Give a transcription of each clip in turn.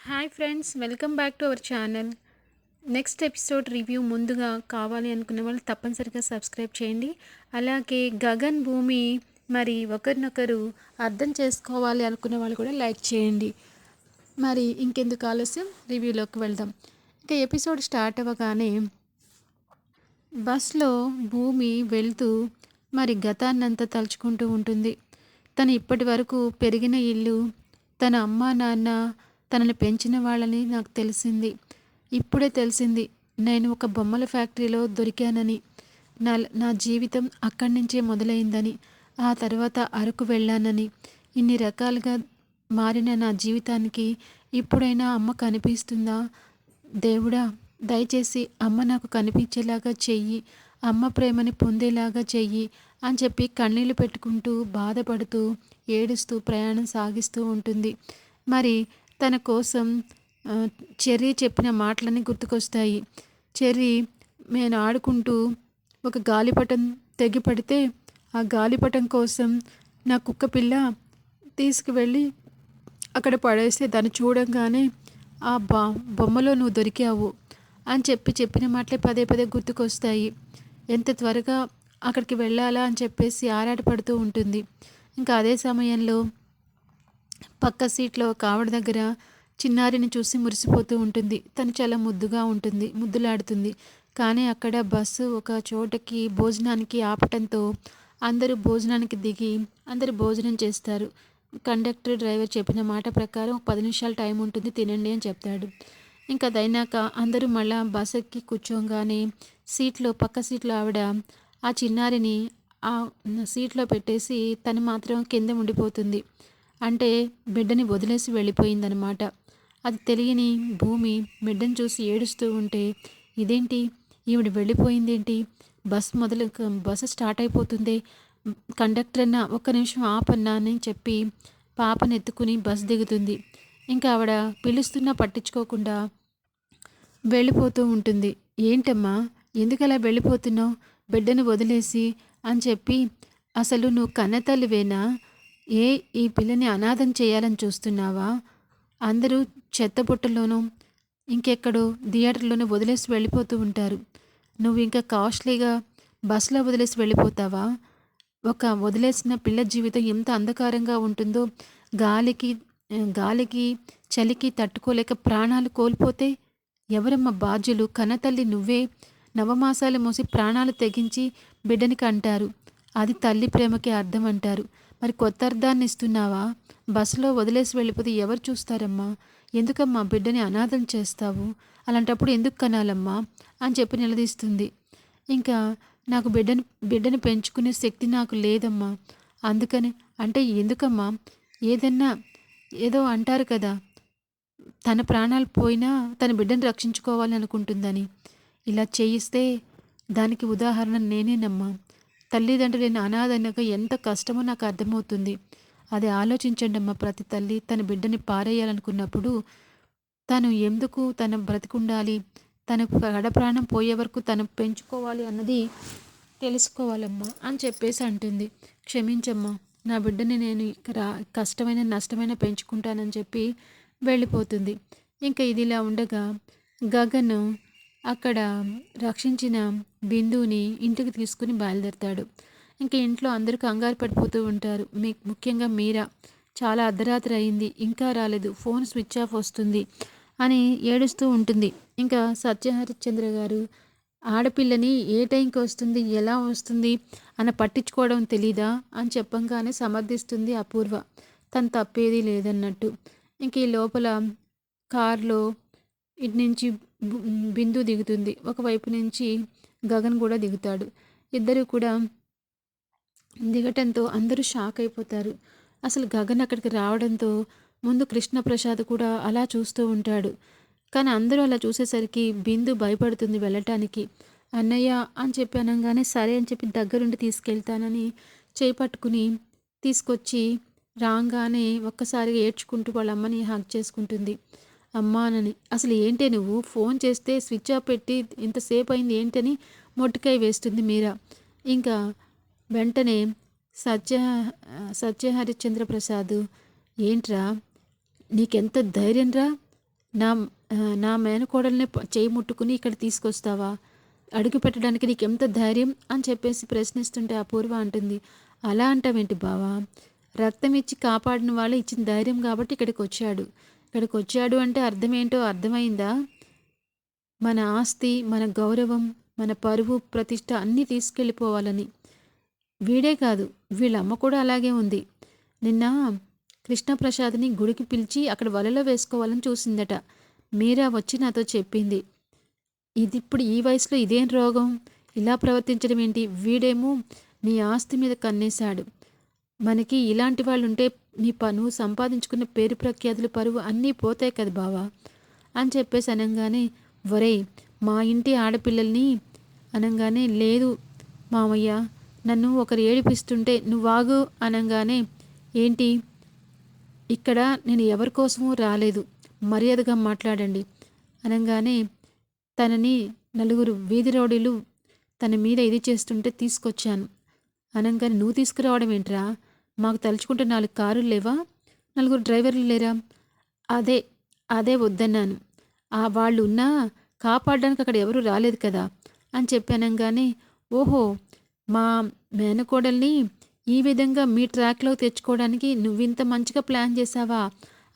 Hi friends welcome back to our channel next episode review ముందుగా కావాలి అనుకున్న వాళ్ళు తప్పనిసరిగా సబ్స్క్రైబ్ చేయండి. అలాగే గగన్ భూమి మరి ఒకరినొకరు అర్థం చేసుకోవాలి అనుకున్న వాళ్ళు కూడా లైక్ చేయండి. మరి ఇంకెందుకు ఆలస్యం? రివ్యూలోకి వెళ్దాం. ఇంకా ఎపిసోడ్ స్టార్ట్ అవ్వగానే బస్లో భూమి వెళ్తూ మరి గతాన్నంతా తలుచుకుంటూ ఉంటుంది. తను ఇప్పటి వరకు పెరిగిన ఇల్లు తన అమ్మ నాన్న తనని పెంచిన వాళ్ళని నాకు తెలిసింది. ఇప్పుడే తెలిసింది నేను ఒక బొమ్మల ఫ్యాక్టరీలో దొరికానని. నా నా జీవితం అక్కడి నుంచే మొదలైందని ఆ తర్వాత అరకు వెళ్ళానని. ఇన్ని రకాలుగా మారిన నా జీవితానికి ఇప్పుడైనా అమ్మ కనిపిస్తుందా? దేవుడా దయచేసి అమ్మ నాకు కనిపించేలాగా చెయ్యి అమ్మ ప్రేమని పొందేలాగా చెయ్యి అని చెప్పి కన్నీళ్ళు పెట్టుకుంటూ బాధపడుతూ ఏడుస్తూ ప్రయాణం సాగిస్తూ ఉంటుంది. మరి తన కోసం చెర్రీ చెప్పిన మాటలన్నీ గుర్తుకొస్తాయి. చెర్రీ నేను ఆడుకుంటూ ఒక గాలిపటం తెగిపడితే ఆ గాలిపటం కోసం నా కుక్క పిల్ల తీసుకువెళ్ళి అక్కడ పడేస్తే దాన్ని చూడంగానే ఆ బా బొమ్మలో నువ్వు దొరికావు అని చెప్పి చెప్పిన మాటలే పదే పదే గుర్తుకొస్తాయి. ఎంత త్వరగా అక్కడికి వెళ్ళాలా అని చెప్పేసి ఆరాటపడుతూ ఉంటుంది. ఇంకా అదే సమయంలో పక్క సీట్లో ఒక ఆవిడ దగ్గర చిన్నారిని చూసి మురిసిపోతూ ఉంటుంది. తను చాలా ముద్దుగా ఉంటుంది ముద్దులాడుతుంది. కానీ అక్కడ బస్సు ఒక చోటకి భోజనానికి ఆపటంతో అందరూ భోజనానికి దిగి అందరూ భోజనం చేస్తారు. కండక్టర్ డ్రైవర్ చెప్పిన మాట ప్రకారం ఒక పది నిమిషాలు టైం ఉంటుంది తినండి అని చెప్తాడు. ఇంకా అదైనాక అందరూ మళ్ళా బస్ ఎక్కి కూర్చోగానే సీట్లో పక్క సీట్లో ఆవిడ ఆ చిన్నారిని ఆ సీట్లో పెట్టేసి తను మాత్రం కింద ఉండిపోతుంది. అంటే బిడ్డని వదిలేసి వెళ్ళిపోయిందనమాట అది తెలియని భూమి బిడ్డను చూసి ఏడుస్తూ ఉంటే ఇదేంటి? ఈవిడ వెళ్ళిపోయిందేంటి? బస్ మొదలు బస్సు స్టార్ట్ అయిపోతుంది. కండక్టర్ అన్న ఒక్క నిమిషం ఆపన్నా అని చెప్పి పాపను ఎత్తుకుని బస్ దిగుతుంది. ఇంకా ఆవిడ పిలుస్తున్నా పట్టించుకోకుండా వెళ్ళిపోతూ ఉంటుంది. ఏంటమ్మా? ఎందుకు అలా వెళ్ళిపోతున్నావు? బిడ్డను వదిలేసి అని చెప్పి అసలు నువ్వు కన్నతల్లివేనా? ఏ ఈ పిల్లని అనాథం చేయాలని చూస్తున్నావా? అందరూ చెత్తబుట్టలోనూ ఇంకెక్కడో థియేటర్లోనూ వదిలేసి వెళ్ళిపోతూ ఉంటారు. నువ్వు ఇంకా కాస్ట్లీగా బస్సులో వదిలేసి వెళ్ళిపోతావా? ఒక వదిలేసిన పిల్ల జీవితం ఎంత అంధకారంగా ఉంటుందో గాలికి గాలికి చలికి తట్టుకోలేక ప్రాణాలు కోల్పోతే ఎవరమ్మ బాధ్యులు? కన్నతల్లి నువ్వే నవమాసాలు మోసి ప్రాణాలు తెగించి బిడ్డని కంటారు అది తల్లి ప్రేమకి అర్థం అంటారు. మరి కొత్త అర్థాన్ని ఇస్తున్నావా? బస్సులో వదిలేసి వెళ్ళిపోతే ఎవరు చూస్తారమ్మా? ఎందుకమ్మా బిడ్డని అనాథం చేస్తావు? అలాంటప్పుడు ఎందుకు కనాలమ్మా? అని చెప్పి నిలదీస్తుంది. ఇంకా నాకు బిడ్డను బిడ్డను పెంచుకునే శక్తి నాకు లేదమ్మా. అందుకని అంటే ఎందుకమ్మా? ఏదన్నా ఏదో అంటారు కదా తన ప్రాణాలు పోయినా తన బిడ్డను రక్షించుకోవాలని అనుకుంటుందని ఇలా చేయిస్తే దానికి ఉదాహరణ నేనేనమ్మా. తల్లిదండ్రులైన అనాథనగా ఎంత కష్టమో నాకు అర్థమవుతుంది. అది ఆలోచించండి అమ్మ ప్రతి తల్లి తన బిడ్డని పారేయాలనుకున్నప్పుడు తను ఎందుకు తన బ్రతికుండాలి? తన ప్రాణం పోయే వరకు తను పెంచుకోవాలి అన్నది తెలుసుకోవాలమ్మా అని చెప్పేసి అంటుంది. క్షమించమ్మా నా బిడ్డని నేను ఇక్కడ కష్టమైన నష్టమైన పెంచుకుంటానని చెప్పి వెళ్ళిపోతుంది. ఇంకా ఇది ఇలా ఉండగా గగన్ అక్కడ రక్షించిన బిందుని ఇంటికి తీసుకుని బయలుదేరతాడు. ఇంకా ఇంట్లో అందరూ కంగారు పడిపోతూ ఉంటారు. మీ ముఖ్యంగా మీరా? చాలా అర్ధరాత్రి అయింది. ఇంకా రాలేదు. ఫోన్ స్విచ్ ఆఫ్ వస్తుంది అని ఏడుస్తూ ఉంటుంది. ఇంకా సత్యహరిశ్చంద్ర గారు ఆడపిల్లని ఏ టైంకి వస్తుంది? ఎలా వస్తుంది? అని పట్టించుకోవడం తెలీదా? అని చెప్పంగానే సమర్థిస్తుంది అపూర్వ. తను తప్పేది లేదన్నట్టు. ఇంక ఈ లోపల కారులో ఇటు నుంచి బిందు దిగుతుంది. ఒకవైపు నుంచి గగన్ కూడా దిగుతాడు. ఇద్దరు కూడా దిగటంతో అందరూ షాక్ అయిపోతారు. అసలు గగన్ అక్కడికి రావడంతో ముందు కృష్ణప్రసాద్ కూడా అలా చూస్తూ ఉంటాడు. కానీ అందరూ అలా చూసేసరికి బిందు భయపడుతుంది వెళ్ళటానికి. అన్నయ్య అని చెప్పి అనగానే సరే అని చెప్పి దగ్గరుండి తీసుకెళ్తానని చేపట్టుకుని తీసుకొచ్చి రాగానే ఒక్కసారిగా ఏడ్చుకుంటూ వాళ్ళ అమ్మని హగ్ చేసుకుంటుంది. అమ్మానని అసలు ఏంటే నువ్వు? ఫోన్ చేస్తే స్విచ్ ఆఫ్ పెట్టి ఇంతసేపు అయింది ఏంటని మొట్టికాయ వేస్తుంది మీరా? ఇంకా వెంటనే సత్య సత్య హరిశ్చంద్ర ప్రసాద్ ఏంట్రా? నీకెంత ధైర్యం రా? నా నా మేనకోడల్ని చేయి ముట్టుకుని ఇక్కడ తీసుకొస్తావా? అడుగు పెట్టడానికి నీకు ఎంత ధైర్యం అని చెప్పేసి ప్రశ్నిస్తుంటే అపూర్వ అంటుంది. అలా అంటావేంటి బావా? రక్తం ఇచ్చి కాపాడిన వాళ్ళు ఇచ్చిన ధైర్యం కాబట్టి ఇక్కడికి వచ్చాడు ఇక్కడికి వచ్చాడు అంటే అర్థం ఏంటో అర్థమైందా? మన ఆస్తి మన గౌరవం మన పరువు ప్రతిష్ట అన్నీ తీసుకెళ్ళిపోవాలని. వీడే కాదు వీళ్ళమ్మ కూడా అలాగే ఉంది. నిన్న కృష్ణప్రసాద్ని గుడికి పిలిచి అక్కడ వలలో వేసుకోవాలని చూసిందట. మీరా వచ్చి నాతో చెప్పింది. ఇది ఇప్పుడు ఈ వయసులో ఇదేం రోగం? ఇలా ప్రవర్తించడం ఏంటి? వీడేమో నీ ఆస్తి మీద కన్నేశాడు. మనకి ఇలాంటి వాళ్ళు ఉంటే నీ పను సంపాదించుకున్న పేరు ప్రఖ్యాతులు పరువు అన్నీ పోతాయి కదా బావా అని చెప్పేసి అనగానే ఒరే మా ఇంటి ఆడపిల్లల్ని అనగానే లేదు మామయ్య నన్ను ఒకరు ఏడిపిస్తుంటే నువ్వాగు అనగానే ఏంటి? ఇక్కడ నేను ఎవరి కోసమూ రాలేదు మర్యాదగా మాట్లాడండి అనగానే తనని నలుగురు వీధి రౌడీలు తన మీద ఇది చేస్తుంటే తీసుకొచ్చాను అనగానే నువ్వు తీసుకురావడం ఏంట్రా? మాకు తలుచుకుంటే నాలుగు కారులు లేవా? నలుగురు డ్రైవర్లు లేరా? అదే అదే వద్దన్నాను. ఆ వాళ్ళు ఉన్నా కాపాడడానికి అక్కడ ఎవరు రాలేదు కదా అని చెప్పానంగానే ఓహో మా మేనకోడల్ని ఈ విధంగా మీ ట్రాక్లో తెచ్చుకోవడానికి నువ్వింత మంచిగా ప్లాన్ చేసావా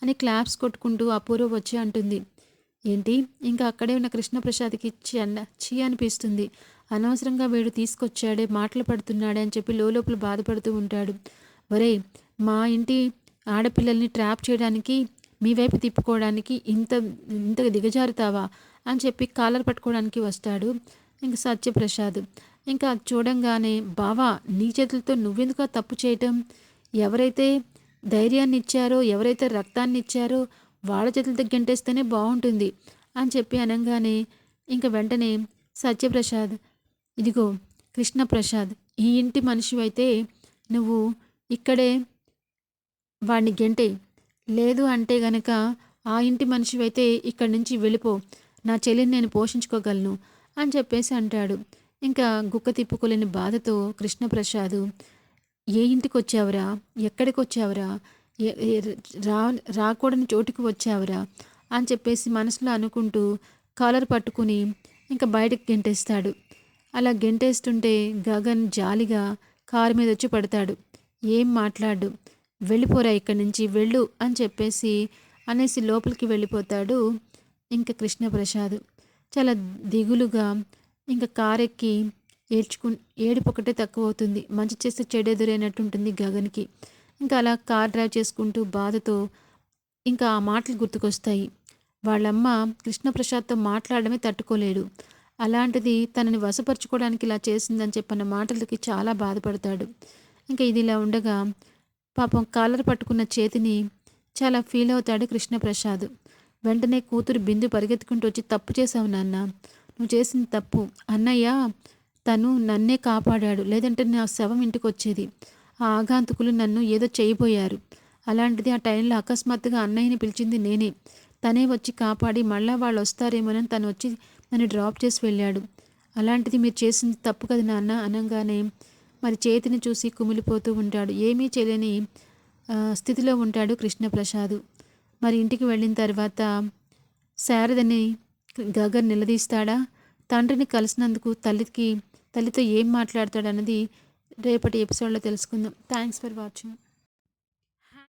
అని క్లాప్స్ కొట్టుకుంటూ అపూర్వ వచ్చి అంటుంది. ఏంటి? ఇంకా అక్కడే ఉన్న కృష్ణప్రసాద్కి చి అన్న చీ అనిపిస్తుంది. అనవసరంగా వీడు తీసుకొచ్చాడే మాటలు పడుతున్నాడే అని చెప్పి లోపల బాధపడుతూ ఉంటాడు. ఒరేయ్ మా ఇంటి ఆడపిల్లల్ని ట్రాప్ చేయడానికి మీ వైపు తిప్పుకోవడానికి ఇంత ఇంత దిగజారుతావా? అని చెప్పి కాలర్ పట్టుకోవడానికి వస్తాడు ఇంక సత్యప్రసాద్. ఇంకా చూడంగానే బావా నీ చేతులతో నువ్వెందుకు తప్పు చేయటం? ఎవరైతే ధైర్యాన్ని ఇచ్చారో ఎవరైతే రక్తాన్ని ఇచ్చారో వాళ్ళ చేతులతో గెంటేస్తేనే బాగుంటుంది అని చెప్పి అనగానే ఇంక వెంటనే సత్యప్రసాద్ ఇదిగో కృష్ణప్రసాద్ ఈ ఇంటి మనిషివైతే నువ్వు ఇక్కడే వాడిని గెంటే లేదు అంటే గనక ఆ ఇంటి మనిషివైతే ఇక్కడి నుంచి వెళ్ళిపో నా చెల్లిని నేను పోషించుకోగలను అని చెప్పేసి అంటాడు. ఇంకా గుక్క తిప్పుకోలేని బాధతో కృష్ణప్రసాద్ ఏ ఇంటికి వచ్చావురా ఎక్కడికి వచ్చావురా రా రాకూడని చోటుకి వచ్చావురా? అని చెప్పేసి మనసులో అనుకుంటూ కాలర్ పట్టుకుని ఇంకా బయటకు గెంటేస్తాడు. అలా గెంటేస్తుంటే గగన్ జాలిగా కారు మీద వచ్చి పడతాడు. ఏం మాట్లాడు? వెళ్ళిపోరా ఇక్కడి నుంచి వెళ్ళు అని చెప్పేసి అనేసి లోపలికి వెళ్ళిపోతాడు ఇంకా కృష్ణప్రసాద్. చాలా దిగులుగా ఇంకా కారెక్కి ఏడ్చుకు ఏడుపు ఒకటే తక్కువ అవుతుంది మంచి చేస్తే చెడు ఎదురైనట్టు ఉంటుంది గగన్కి. ఇంకా అలా కార్ డ్రైవ్ చేసుకుంటూ బాధతో ఇంకా ఆ మాటలు గుర్తుకొస్తాయి. వాళ్ళమ్మ కృష్ణప్రసాద్తో మాట్లాడడమే తట్టుకోలేడు. అలాంటిది తనని వశపరుచుకోవడానికి ఇలా చేసిందని చెప్పిన మాటలకి చాలా బాధపడతాడు. ఇంకా ఇది ఇలా ఉండగా పాపం కాలర్ పట్టుకున్న చేతిని చాలా ఫీల్ అవుతాడు కృష్ణప్రసాద్. వెంటనే కూతురు బిందు పరిగెత్తుకుంటూ వచ్చి తప్పు చేశావు నాన్న. నువ్వు చేసిన తప్పు. అన్నయ్య తను నన్నే కాపాడాడు. లేదంటే నా శవం ఇంటికి వచ్చేది ఆ ఆగాంతకులు నన్ను ఏదో చేయబోయారు. అలాంటిది ఆ టైంలో అకస్మాత్తుగా అన్నయ్యని పిలిచింది నేనే. తనే వచ్చి కాపాడి మళ్ళా వాళ్ళు వస్తారేమోనని తను వచ్చి నన్ను డ్రాప్ చేసి వెళ్ళాడు. అలాంటిది మీరు చేసింది తప్పు కదా నాన్న అనగానే మరి చేతిని చూసి కుమిలిపోతూ ఉంటాడు. ఏమీ చేయలేని స్థితిలో ఉంటాడు కృష్ణప్రసాద్. మరి ఇంటికి వెళ్ళిన తర్వాత శారదని గగన్ నిలదీస్తాడా? తండ్రిని కలిసినందుకు తల్లికి తల్లితో ఏం మాట్లాడతాడన్నది రేపటి ఎపిసోడ్లో తెలుసుకుందాం. Thanks for watching